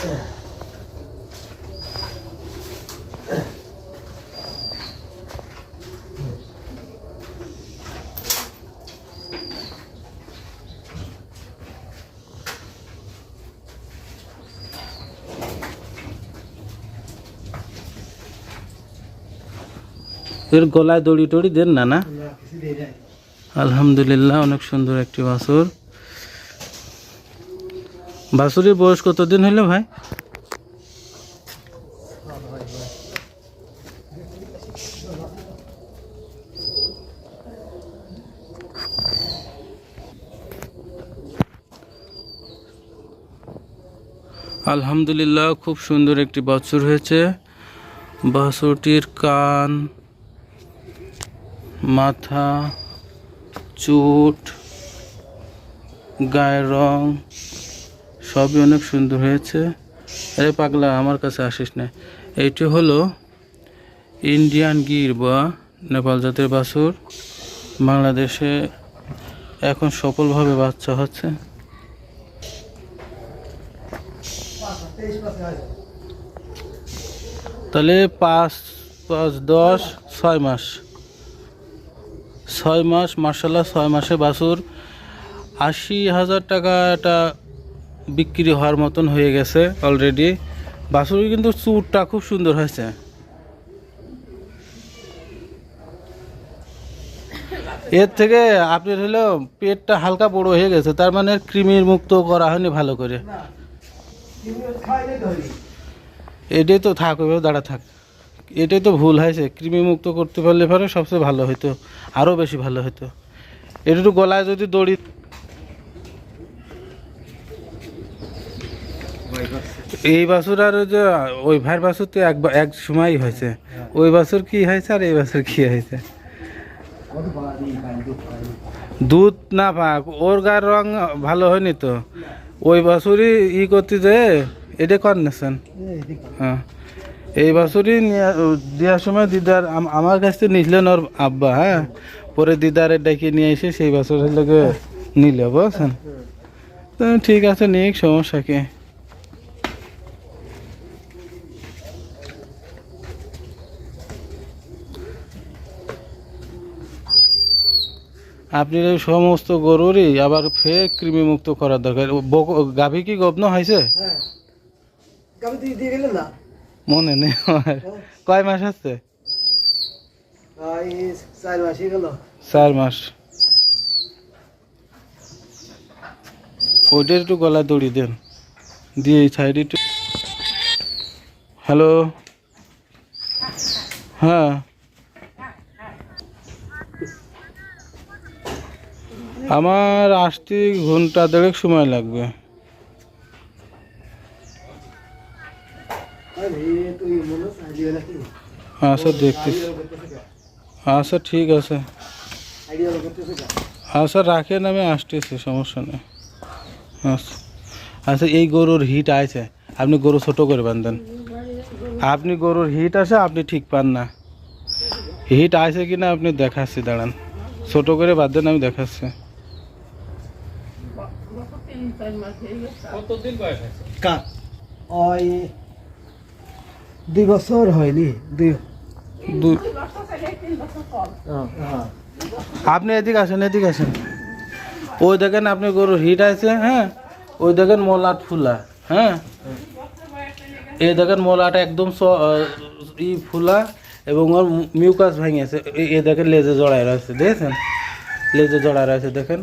এর গলায় দড়ি টড়ি দেন না না না কিছু দেয় নাই আলহামদুলিল্লাহ অনেক সুন্দর একটি বাছুর বাছুরের বয়স কতদিন হলো ভাই? আলহামদুলিল্লাহ, খুব সুন্দর একটি বাছুর হয়েছে। বাছুরটির কান, মাথা, চুট, গায়ের রং সবই অনেক সুন্দর হয়েছে। আরে পাগলা, আমার কাছে আসিস না। এইটি হলো ইন্ডিয়ান গির বা নেপাল জাতের বাছুর। বাংলাদেশে এখন সফলভাবে বাচ্চা হচ্ছে। তাহলে পাঁচ পাঁচ, দশ, ছয় মাস। ছয় মাস মার্শাল্লাহ ছয় মাসে বাছুর আশি হাজার টাকা এটা বিক্রি হওয়ার মতন হয়ে গেছে অলরেডি বাছুর কিন্তু চুরটা খুব সুন্দর হয়েছে। এর থেকে আপনার হলো পেটটা হালকা বড় হয়ে গেছে, তার মানে কৃমির মুক্ত করা হয়নি ভালো করে। এটাই তো থাক ওইভাবে দাঁড়া থাক। এটাই তো ভুল হয়েছে, কৃমি মুক্ত করতে পারলে পরে সবচেয়ে ভালো হতো আরও বেশি ভালো হতো এটা একটু গলায় যদি দড়ি এই বাছুর আর যে, ওই ভাইয়ের বাছুর তো এক এক হয়েছে। ওই বাছুর কি হয়েছে আর এই বাছুর কি হয়েছে? দুধ না পাক, ওর গায়ের রং ভালো হয়নি তো? ওই বাছুরই ই করতে যে, এটা কর নেছেন। হ্যাঁ। এই বছরই দেওয়ার সময় দিদার আমার কাছ থেকে নিছিলেন ওর আব্বা হ্যাঁ? পরে দিদারে ডেকে নিয়ে এসে সেই বছরের লোকে নিলে, বুঝছেন? ঠিক আছে নিক সমস্যা কি? আপনি এই সমস্ত গরুরই আবার ফের কৃমিমুক্ত করার দরকার। বক- গাভী কি গপ্ন হয়েছে হ্যাঁ। মনে নেই। কয় মাস আছে? চার মাস ওইটার একটু গলা দড়ি দেন। দিয়ে এই সাইডে একটু হ্যালো হ্যাঁ। আমার আসতে ঘণ্টা দেড়েক সময় লাগবে। আচ্ছা দেখতেছি। আচ্ছা ঠিক আছে। আচ্ছা রাখেন, আমি আসতেছি, সমস্যা নেই। আচ্ছা আচ্ছা এই গরুর হিট আছে। আপনি গরু ছোট করে বাঁধেন। আপনি গরুর হিট আছে, আপনি ঠিক পান না। হিট আছে কিনা আপনি দেখাচ্ছি, দাঁড়ান। ছোট করে বাদ দেন আমি দেখাচ্ছি। কার ওই দুই বছর হয়নি দুই হ্যাঁ। আপনি এদিকে আসেন এদিকে আসেন। ওই দেখেন আপনি গরুর হিট আছে হ্যাঁ? ওই দেখেন মোলাট ফুলা হ্যাঁ? এই দেখেন মোলাটা একদম স- ই ফুলা এবং ওর মিউকাস ভেঙেছে। এই দেখেন লেজে জড়ায় রয়েছে দেখেছেন? লেজে জড়ায় রয়েছে দেখেন।